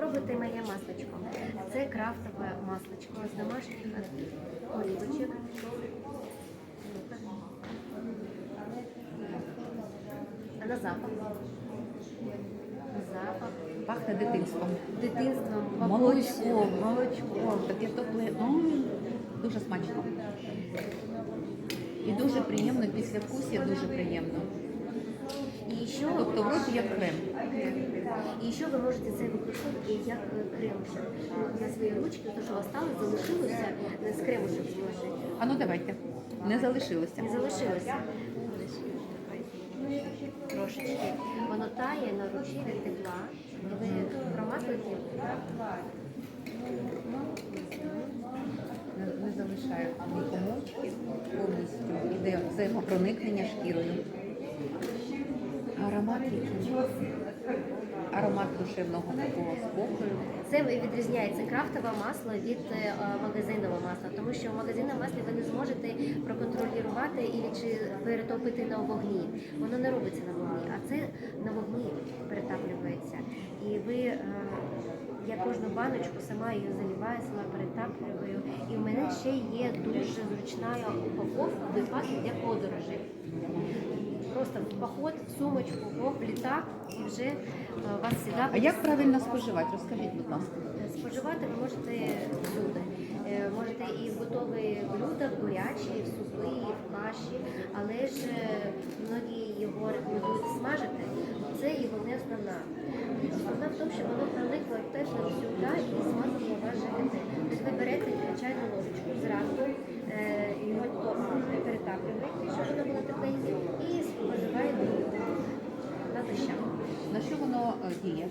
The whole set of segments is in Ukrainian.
Спробуйте моє масличко. Це крафтове масличко з домашніх олівочок. А на запах? Запах. Пахне дитинством. Дитинством, Молочком, молочком, таке тепле. М, Дуже смачно. І дуже приємно, після вкусу дуже приємно. І ще, Тобто в роті як крем. і ще ви можете це використовувати як е, кремушек. На свої ручки, то що осталось, залишилося е, з кремушек зложити. А ну давайте. Не залишилося. Не залишилося. Трошечки. Воно тає на руці від тепла. І ви промаслите. Не, ні комочки повністю. Іде взаємопроникнення шкірою. Аромат який. Аромат душевного такого спокою. Це відрізняється крафтове масло від е, магазинного масла, тому що в магазинному маслі ви не зможете проконтролювати і чи перетопити на вогні. Воно не робиться на вогні, а це на вогні перетаплюється. І ви е, я кожну баночку сама її заливаю, сама перетаплюю. І в мене ще є дуже зручна упаковка для подорожей. Поход, в сумочку, в літак і вже е, вас сюди. А як правильно споживати? Розкажіть, будь ласка. Споживати ви можете всюди. Е, Можете і в готові блюда, в гарячі, і в супи, і в каші, але ж е, многі його рекомендують смажити. Це його не основна. Основна в тому, що воно проникло точно сюди і смазало ваш ЖКТ. Тобто ви берете чайну ложечку зранку, е, його перетаплюєте, щоб воно було тепленьке, і споживаєте його на дощах. На що воно е, діє?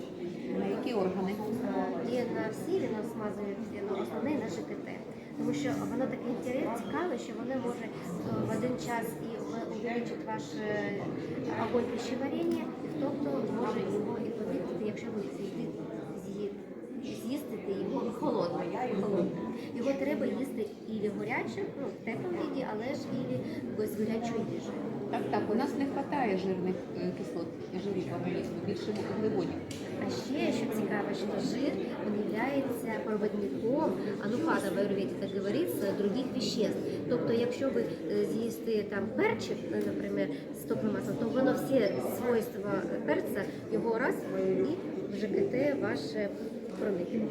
На які органи? Діє на всі, він смазує ну, основний на ЖКТ. Тому що воно таке інтерес, цікаве, що воно може е, в один час і в- увеличити ваш е, огонь пищеварення, тобто може його і повідомити, якщо ви з'їсти- з'ї- його холодно. холодно. Його треба їсти і в гарячим, ну, в теплому віді, але ж і без гарячої їжею. Так, так, у нас не вистачає жирних е, кислот, жирів в організму, більше вуглеводів. А ще, що цікаво, що жир он проводником, ануфада в аюрведі так говориться, других веществ. Тобто, якщо ви е, з'їсти там перчик, е, наприклад, з маслом, то воно всі свойства перця його раз і в ЖКТ ваше проникне.